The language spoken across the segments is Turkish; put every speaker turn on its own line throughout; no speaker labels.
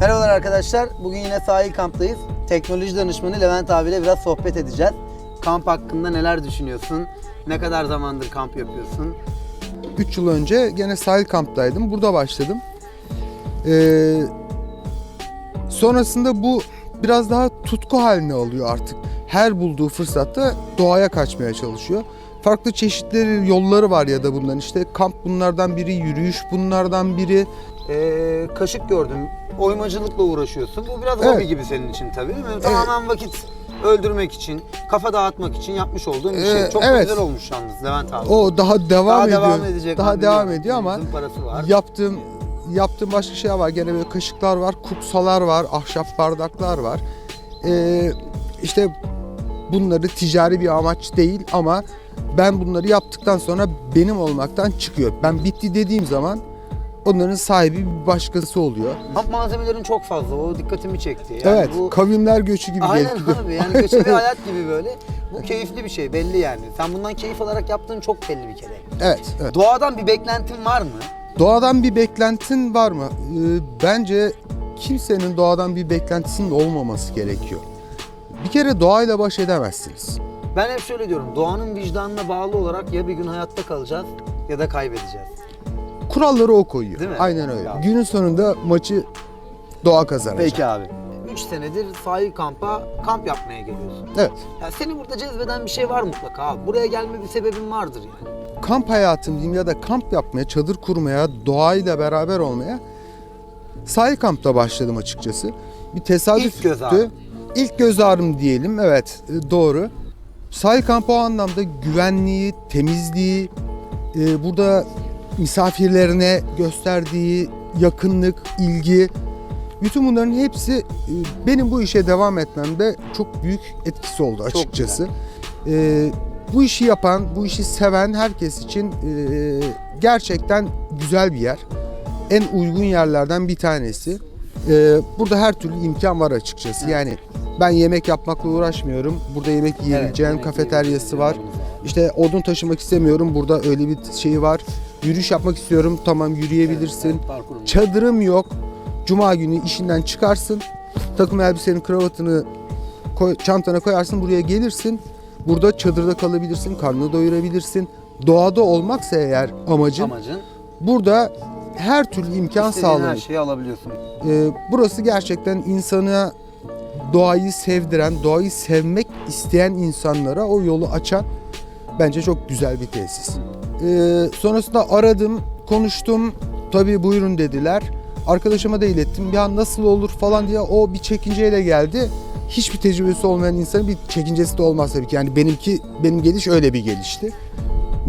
Merhabalar arkadaşlar. Bugün yine sahil kamptayız. Teknoloji danışmanı Levent abiyle biraz sohbet edeceğiz. Kamp hakkında neler düşünüyorsun? Ne kadar zamandır kamp yapıyorsun?
3 yıl önce gene sahil kamptaydım. Burada başladım. Ee, sonrasında bu biraz daha tutku haline alıyor artık. Her bulduğu fırsatta doğaya kaçmaya çalışıyor. Farklı çeşitleri, yolları var ya da bunların işte kamp bunlardan biri, yürüyüş bunlardan biri.
Ee, kaşık gördüm. Oymacılıkla uğraşıyorsun. Bu biraz
Evet.
hobi gibi senin için tabii değil mi? Tamamen vakit öldürmek için, kafa dağıtmak için yapmış olduğun bir şey.
Ee,
Çok
evet.
güzel olmuş yalnız Levent abi.
O daha devam
Daha
ediyor.
devam edecek.
Daha devam ediyor ama
parası var.
yaptığım yaptığım başka şeyler var. Gene böyle kaşıklar var, kupsalar var, ahşap bardaklar var. Ee, işte bunları ticari bir amaç değil ama ben bunları yaptıktan sonra benim olmaktan çıkıyor. Ben bitti dediğim zaman onların sahibi bir başkası oluyor.
Kamp malzemelerin çok fazla. O dikkatimi çekti. Yani
evet,
bu
kavimler göçü gibi
Aynen
gidiyor.
abi yani göçebe hayat gibi böyle. Bu keyifli bir şey belli yani. Sen bundan keyif alarak yaptığın çok belli bir kere.
Evet, evet.
Doğadan bir beklentin var mı?
Doğadan bir beklentin var mı? Ee, bence kimsenin doğadan bir beklentisinin olmaması gerekiyor. Bir kere doğayla baş edemezsiniz.
Ben hep şöyle diyorum. Doğanın vicdanına bağlı olarak ya bir gün hayatta kalacağız ya da kaybedeceğiz.
Kuralları o koyuyor.
Değil mi?
Aynen öyle.
Ya.
Günün sonunda maçı doğa kazanacak.
abi. 3 senedir sahil kampa kamp yapmaya geliyorsun.
Evet.
Ya seni burada cezbeden bir şey var mutlaka abi. Buraya gelme bir sebebin vardır yani.
Kamp hayatım diyeyim ya da kamp yapmaya, çadır kurmaya, doğayla beraber olmaya sahil kampta başladım açıkçası. Bir tesadüf
İlk göz
tuttu. İlk göz ağrım diyelim. Evet, e, doğru. Sahil kampı o anlamda güvenliği, temizliği, e, burada misafirlerine gösterdiği yakınlık, ilgi, bütün bunların hepsi e, benim bu işe devam etmemde çok büyük etkisi oldu açıkçası. E, bu işi yapan, bu işi seven herkes için e, gerçekten güzel bir yer. En uygun yerlerden bir tanesi. E, burada her türlü imkan var açıkçası.
Evet.
Yani ben yemek yapmakla uğraşmıyorum. Burada yemek yiyebileceğim
yemek
kafeteryası var. İşte odun taşımak istemiyorum. Burada öyle bir şeyi var. Yürüyüş yapmak istiyorum. Tamam yürüyebilirsin.
Evet.
Çadırım yok. Cuma günü işinden çıkarsın. Takım elbisenin kravatını koy, çantana koyarsın. Buraya gelirsin. Burada çadırda kalabilirsin. Karnını doyurabilirsin. Doğada olmaksa eğer amacın
Amacın
burada her türlü imkan
istediğin her
sağlanır.
şeyi alabiliyorsun.
Ee, burası gerçekten insana doğayı sevdiren, doğayı sevmek isteyen insanlara o yolu açan bence çok güzel bir tesis. Ee, sonrasında aradım, konuştum. Tabii buyurun dediler. Arkadaşıma da ilettim. Ya nasıl olur falan diye o bir çekinceyle geldi. Hiçbir tecrübesi olmayan insanın bir çekincesi de olmaz tabii ki. Yani benimki benim geliş öyle bir gelişti.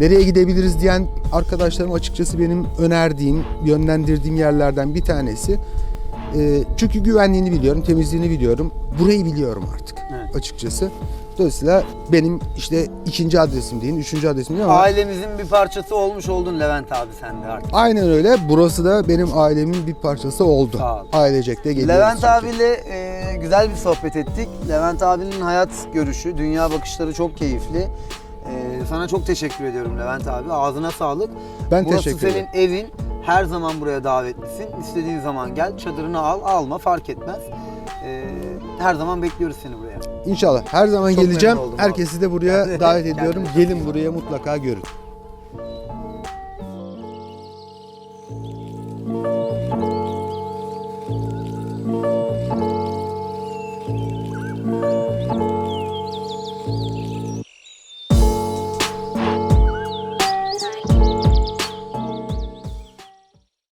Nereye gidebiliriz diyen arkadaşlarım açıkçası benim önerdiğim, yönlendirdiğim yerlerden bir tanesi. Ee, çünkü güvenliğini biliyorum, temizliğini biliyorum. Burayı biliyorum artık
Evet.
açıkçası. Dolayısıyla benim işte ikinci adresim değil, üçüncü adresim değil ama
Ailemizin bir parçası olmuş oldun Levent abi sen de artık.
aynen öyle. Burası da benim ailemin bir parçası oldu.
Sağ ol.
Ailecek de geliyoruz.
Levent
çünkü.
abiyle e, güzel bir sohbet ettik. Levent abinin hayat görüşü, dünya bakışları çok keyifli. E, sana çok teşekkür ediyorum Levent abi. Ağzına sağlık.
Ben
Burası
teşekkür
senin
ederim.
evin. Her zaman buraya davetlisin. İstediğin zaman gel. Çadırını al, alma fark etmez. E, her zaman bekliyoruz seni buraya.
İnşallah her zaman
Çok
geleceğim.
memnun oldum
Herkesi de buraya
Kendine-
davet ediyorum.
kendine
Gelin buraya mutlaka görün.